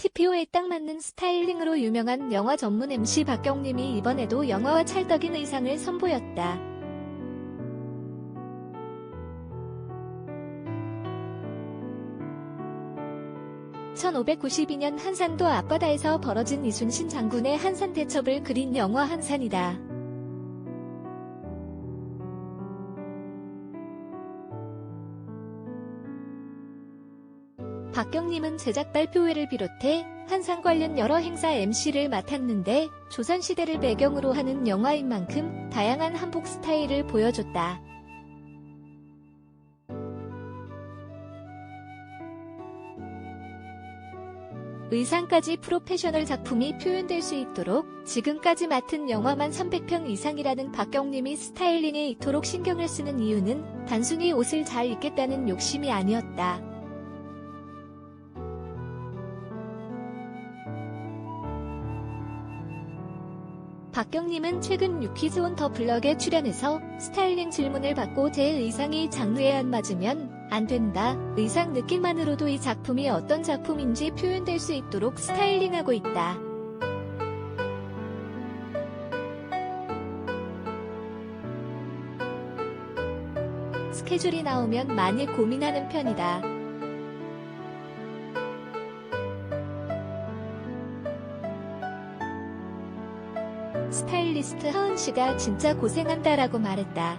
TPO에 딱 맞는 스타일링으로 유명한 영화 전문 MC 박경님이 이번에도 영화와 찰떡인 의상을 선보였다. (1592년) 한산도 앞바다에서 벌어진 이순신 장군의 한산 대첩을 그린 영화 한산이다. 박경님은 제작 발표회를 비롯해 한상 관련 여러 행사 MC를 맡았는데 조선시대를 배경으로 하는 영화인 만큼 다양한 한복 스타일을 보여줬다. 의상까지 프로페셔널 작품이 표현될 수 있도록 지금까지 맡은 영화만 300편 이상이라는 박경님이 스타일링에 이토록 신경을 쓰는 이유는 단순히 옷을 잘 입겠다는 욕심이 아니었다. 박경님은 최근 유퀴즈 온 더 블럭에 출연해서 스타일링 질문을 받고 제 의상이 장르에 안 맞으면 안 된다. 의상 느낌만으로도 이 작품이 어떤 작품인지 표현될 수 있도록 스타일링하고 있다. 스케줄이 나오면 많이 고민하는 편이다. 스타일리스트 하은 씨가 진짜 고생한다라고 말했다.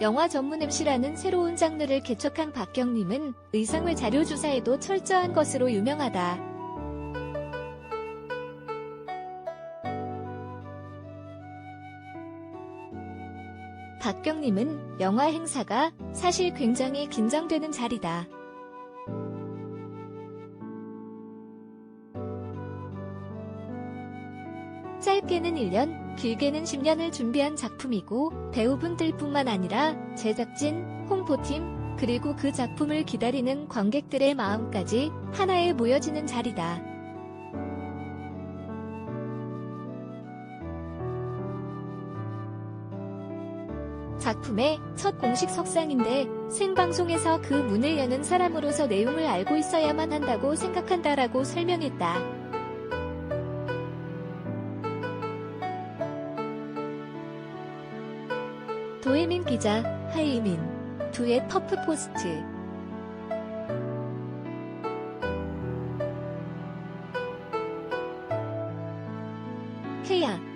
영화 전문 MC라는 새로운 장르를 개척한 박경님은 의상을 자료 조사에도 철저한 것으로 유명하다. 박경님은 영화 행사가 사실 굉장히 긴장되는 자리다. 짧게는 1년, 길게는 10년을 준비한 작품이고 배우분들뿐만 아니라 제작진, 홍보팀, 그리고 그 작품을 기다리는 관객들의 마음까지 하나에 모여지는 자리다. 작품의 첫 공식 석상인데 생방송에서 그 문을 여는 사람으로서 내용을 알고 있어야만 한다고 생각한다라고 설명했다. 도혜민 기자, 하이민, 두의 퍼프 포스트. 케야.